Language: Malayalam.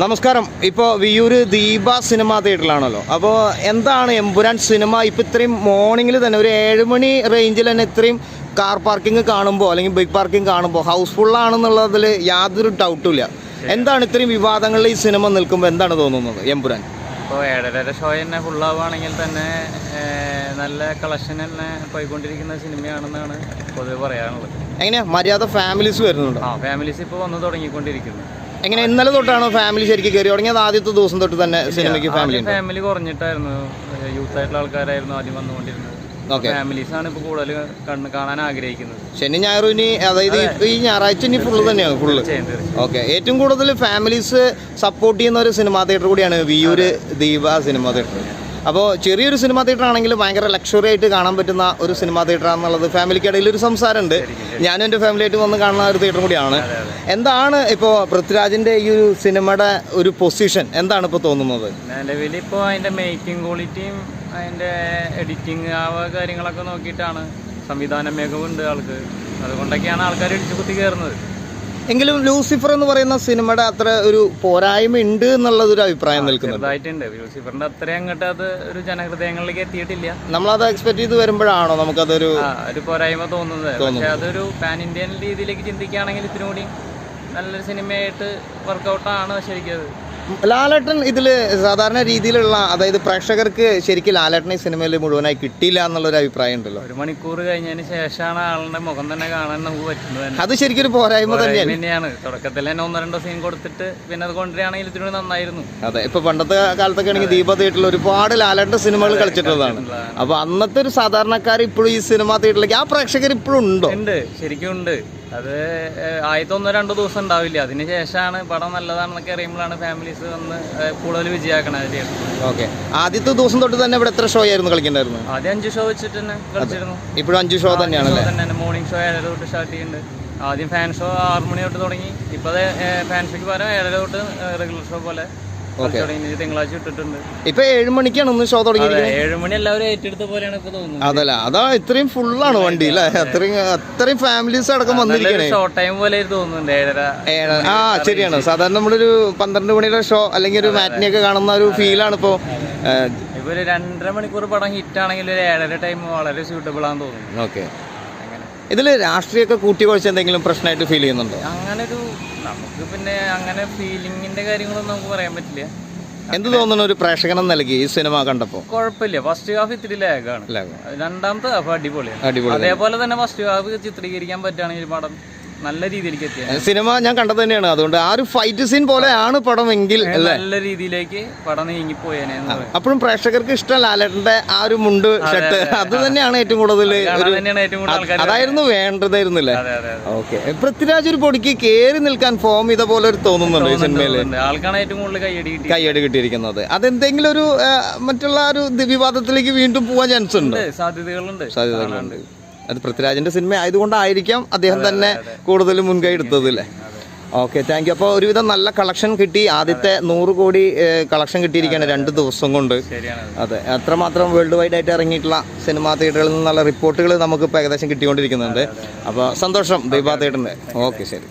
നമസ്കാരം. ഇപ്പോൾ വിയൂര് ദീപ സിനിമ തിയേറ്ററിലാണല്ലോ. അപ്പോൾ എന്താണ് എമ്പുരാൻ സിനിമ? ഇപ്പോൾ ഇത്രയും മോർണിംഗിൽ തന്നെ ഒരു ഏഴ് മണി റേഞ്ചിൽ തന്നെ ഇത്രയും കാർ പാർക്കിംഗ് കാണുമ്പോൾ അല്ലെങ്കിൽ ബൈക്ക് പാർക്കിംഗ് കാണുമ്പോൾ ഹൗസ്ഫുള്ളാണെന്നുള്ളതിൽ യാതൊരു ഡൗട്ടും ഇല്ല. എന്താണ് ഇത്രയും വിവാദങ്ങളിൽ ഈ സിനിമ നിൽക്കുമ്പോൾ എന്താണ് തോന്നുന്നത് എമ്പുരാൻ? ഇപ്പോൾ ഏഴര ഷോ തന്നെ ഫുള്ളാവുകയാണെങ്കിൽ തന്നെ നല്ല കളക്ഷൻ തന്നെ പോയിക്കൊണ്ടിരിക്കുന്ന സിനിമയാണെന്നാണ് പൊതുവെ പറയാനുള്ളത്. എങ്ങനെയാ? മര്യാദ ഫാമിലീസ് വരുന്നുണ്ട്? ആ ഫാമിലീസ് ഇപ്പോൾ വന്ന് തുടങ്ങിക്കൊണ്ടിരിക്കുന്നു. എങ്ങനെ ഇന്നലെ തൊട്ടാണോ ഫാമിലി ശരിക്കും കയറി തുടങ്ങിയത് ആദ്യത്തെ ദിവസം തൊട്ട് തന്നെ സിനിമയ്ക്ക് ഫാമിലി ഫാമിലി കുറഞ്ഞിട്ടായിരുന്നു. യൂത്ത് ആയിട്ടുള്ള ആൾക്കാരായിരുന്നു ആദ്യം വന്നുകൊണ്ടിരുന്നത്. ഫാമിലീസ് ആണ് ഇപ്പോൾ കൂടുതൽ കണ്ണ് കാണാൻ ആഗ്രഹിക്കുന്നത്. ശനി ഞായറും ഇനി അതായത് ഈ- ഞായറാഴ്ച ഇനി ഫുള്ള് തന്നെയാണ് ഫുള്ള് ഓക്കെ ഏറ്റവും കൂടുതൽ ഫാമിലീസ് സപ്പോർട്ട് ചെയ്യുന്ന ഒരു സിനിമാ തിയേറ്റർ കൂടിയാണ് വിയൂര് ദീപ സിനിമാ തിയേറ്റർ അപ്പോൾ ചെറിയൊരു സിനിമാ തിയേറ്റർ ആണെങ്കിൽ ഭയങ്കര ലക്ഷറി ആയിട്ട് കാണാൻ പറ്റുന്ന ഒരു സിനിമാ തിയേറ്റർ ആണെന്നുള്ളത് ഫാമിലിക്ക് ഇടയിൽ ഒരു സംസാരമുണ്ട്. ഞാനും എന്റെ ഫാമിലിയായിട്ട് വന്ന് കാണുന്ന ഒരു തിയേറ്റർ കൂടിയാണ്. എന്താണ് ഇപ്പോൾ പൃഥ്വിരാജിന്റെ ഈ ഒരു സിനിമയുടെ ഒരു പൊസിഷൻ എന്താണ് ഇപ്പോൾ തോന്നുന്നത്? നിലവിൽ ഇപ്പോൾ അതിന്റെ മേക്കിംഗ് ക്വാളിറ്റിയും അതിന്റെ എഡിറ്റിംഗ് ആ കാര്യങ്ങളൊക്കെ നോക്കിയിട്ടാണ് സംവിധാന മികവുണ്ട് ആൾക്ക്. അതുകൊണ്ടൊക്കെയാണ് ആൾക്കാർ ഇടിച്ചു കുത്തി കയറുന്നത്. എങ്കിലും ലൂസിഫർ എന്ന് പറയുന്ന സിനിമയുടെ അത്ര ഒരു പോരായ്മ ഉണ്ട് എന്നുള്ളതൊരു അഭിപ്രായം നിൽക്കുന്നുണ്ട്. ലൂസിഫറിന്റെ അത്രയും അങ്ങോട്ട് അത് ഒരു ജനഹൃദയങ്ങളിലേക്ക് എത്തിയിട്ടില്ല. നമ്മളത് എക്സ്പെക്ട് ചെയ്ത് വരുമ്പോഴാണോ നമുക്കതൊരു ഒരു പോരായ്മ തോന്നുന്നത്. പക്ഷെ അതൊരു പാൻ ഇന്ത്യൻ രീതിയിലേക്ക് ചിന്തിക്കുകയാണെങ്കിൽ ഇത്തിരി കൂടി നല്ലൊരു സിനിമയായിട്ട് വർക്കൗട്ടാണ് ശരിക്കും അത്. ലാലേട്ടൻ ഇതിൽ സാധാരണ രീതിയിലുള്ള അതായത് പ്രേക്ഷകർക്ക് ശരിക്കും ലാലേട്ടൻ ഈ സിനിമയിൽ മുഴുവനായി കിട്ടിയില്ല എന്നുള്ളൊരു അഭിപ്രായം ഉണ്ടല്ലോ. ഒരു മണിക്കൂർ കഴിഞ്ഞതിന് ശേഷമാണ് ആളുടെ മുഖം തന്നെ കാണാൻ നമുക്ക് പറ്റുന്നത് അത് ശരിക്കും ഒരു പോരായ്മ തന്നെയാണ്. തന്നെയാണ്. തുടക്കത്തിൽ തന്നെ ഒന്നോ രണ്ടോ സീൻ കൊടുത്തിട്ട് പിന്നെ അത് കൊണ്ടുവരികയാണെങ്കിൽ ഇതിനോട് നന്നായിരുന്നു. അതെ ഇപ്പൊ പണ്ടത്തെ കാലത്തൊക്കെ ആണെങ്കിൽ ദീപ തിയേറ്ററിൽ ഒരുപാട് ലാലേട്ടൻ സിനിമകൾ കളിച്ചിട്ടുള്ളതാണ്. അപ്പൊ അന്നത്തെ ഒരു സാധാരണക്കാർ ഇപ്പോഴും ഈ സിനിമ തിയേറ്ററിലേക്ക് ആ പ്രേക്ഷകർ ഇപ്പോഴും ഉണ്ടോ? ഉണ്ട് ശരിക്കും ഉണ്ട്. അത് ആദ്യത്തെ ഒന്നോ രണ്ടോ ദിവസം ഉണ്ടാവില്ല. അതിന് ശേഷമാണ് പടം നല്ലതാണെന്നൊക്കെ അറിയുമ്പോഴാണ് ഫാമിലീസ് വന്ന് കൂടുതൽ വിജയമാക്കണത് തിയേറ്ററിൽ ഓക്കെ. ആദ്യത്തെ ദിവസം തൊട്ട് തന്നെ ഇവിടെ എത്ര ഷോ ആയിരുന്നു കളിക്കണ്ടായിരുന്നു? ആദ്യം അഞ്ച് ഷോ വെച്ചിട്ട് തന്നെ കളിച്ചിരുന്നു. ഇപ്പോഴും അഞ്ച് ഷോ തന്നെയാണല്ലേ? തന്നെ മോർണിംഗ് ഷോ ഏഴര തൊട്ട് സ്റ്റാർട്ട് ചെയ്യുന്നുണ്ട് ആദ്യം ഫാൻ ഷോ ആറ് മണി തൊട്ട് തുടങ്ങി. ഇപ്പോൾ അത് ഫാൻ ഷോയ്ക്ക് പകരം ഏഴര തൊട്ട് റെഗുലർ ഷോ പോലെ. തിങ്കളാഴ്ച ഇട്ടിട്ടുണ്ട്. ഇപ്പൊ ഏഴ് മണിക്കാണ് ഒന്ന് ഷോ തുടങ്ങിയിരിക്കുന്നത് ഏഴ് മണി എല്ലാവരും ഏറ്റെടുത്ത പോലെയാണ് ഇപ്പൊ തോന്നുന്നത്. അതല്ല അതാ ഇത്രയും ഫുള്ളാണ് വണ്ടി അല്ലേ? അത്രയും അത്രയും ഫാമിലീസ് അടക്കം വന്നിരിക്കണേ. ഷോർട്ട് ടൈം പോലെ തോന്നുന്നുണ്ട് ഏഴര ഏഴ് ആ ശരിയാണ്. സാധാരണ നമ്മളൊരു പന്ത്രണ്ട് മണിയുടെ ഷോ അല്ലെങ്കിൽ ഒരു മാറ്റിനി ഒക്കെ കാണുന്ന ഒരു ഫീലാണ് ഇപ്പോ. ഇപ്പൊ ഒരു രണ്ടര മണിക്കൂർ പടം ഹിറ്റ് ആണെങ്കിൽ ഒരു ഏഴര ടൈം വളരെ സ്യൂട്ടബിൾ ആണെന്ന് തോന്നുന്നു. ഓക്കെ. ഇതിൽ രാഷ്ട്രീയമൊക്കെ കൂട്ടി കുഴച്ച് എന്തെങ്കിലും പ്രശ്നമായിട്ട് ഫീൽ ചെയ്യുന്നുണ്ടോ? അങ്ങനെ ഒരു നമുക്ക് പിന്നെ അങ്ങനെ ഫീലിംഗിന്റെ കാര്യങ്ങളൊന്നും നമുക്ക് പറയാൻ പറ്റില്ല. എന്ത് തോന്നുന്നു ഒരു പ്രേക്ഷകനം നൽകി ഈ സിനിമ കണ്ടപ്പോൾ കുഴപ്പമില്ല. ഫസ്റ്റ് ഹാഫ് ഇത്തിരി ലാഗാണ് രണ്ടാമത്തെ ഹാഫ് അടിപൊളിയാണ്. അതേപോലെ തന്നെ ഫസ്റ്റ് ഹാഫ് ചിത്രീകരിക്കാൻ പറ്റുകയാണെങ്കിൽ പടം നല്ല രീതിയിലേക്ക് എത്തിയത്. സിനിമ ഞാൻ കണ്ടത് തന്നെയാണ്. അതുകൊണ്ട് ആ ഒരു ഫൈറ്റ് സീൻ പോലെയാണ് പടം എങ്കിൽ അല്ലേ? നല്ല രീതിയിലേക്ക് പടം നീങ്ങിപ്പോയേനെ. അപ്പോഴും പ്രേക്ഷകർക്ക് ഇഷ്ടം ലാലേട്ടന്റെ ആ ഒരു മുണ്ട് ഷർട്ട് അത്. തന്നെയാണ് ഏറ്റവും കൂടുതൽ അതായിരുന്നു വേണ്ടതായിരുന്നില്ലേ? ഓക്കെ. പൃഥ്വിരാജ് ഒരു പൊടിക്ക് കേറി നിൽക്കാൻ ഫോം ഇത പോലെ ഒരു തോന്നുന്നുണ്ടോ ഈ സിനിമയിൽ. ആൾക്കാണ് ഏറ്റവും കൂടുതൽ കൈയടി കിട്ടി കൈയടി കിട്ടിയിരിക്കുന്നത്. അതെന്തെങ്കിലും ഒരു മറ്റുള്ള ഒരു വിവാദത്തിലേക്ക് വീണ്ടും പോവാൻ ചാൻസ് ഉണ്ട്? സാധ്യതകളുണ്ട്. സാധ്യതകളുണ്ട്. അത് പൃഥ്വിരാജിന്റെ സിനിമ ആയതുകൊണ്ടായിരിക്കാം അദ്ദേഹം തന്നെ കൂടുതൽ മുൻകൈ എടുത്തത് അല്ലേ ഓക്കെ താങ്ക് യു അപ്പോൾ ഒരുവിധം നല്ല കളക്ഷൻ കിട്ടി. ആദ്യത്തെ നൂറ് കോടി കളക്ഷൻ കിട്ടിയിരിക്കുകയാണ് രണ്ട് ദിവസം കൊണ്ട്. അതെ. അത്രമാത്രം വേൾഡ് വൈഡ് ആയിട്ട് ഇറങ്ങിയിട്ടുള്ള സിനിമാ തിയേറ്ററുകളിൽ നിന്നുള്ള റിപ്പോർട്ടുകൾ നമുക്ക് നമുക്കിപ്പോൾ ഏകദേശം കിട്ടിക്കൊണ്ടിരിക്കുന്നുണ്ട്. അപ്പോൾ സന്തോഷം ദീപാ തിയേറ്ററിന്റെ ഓക്കെ ശരി.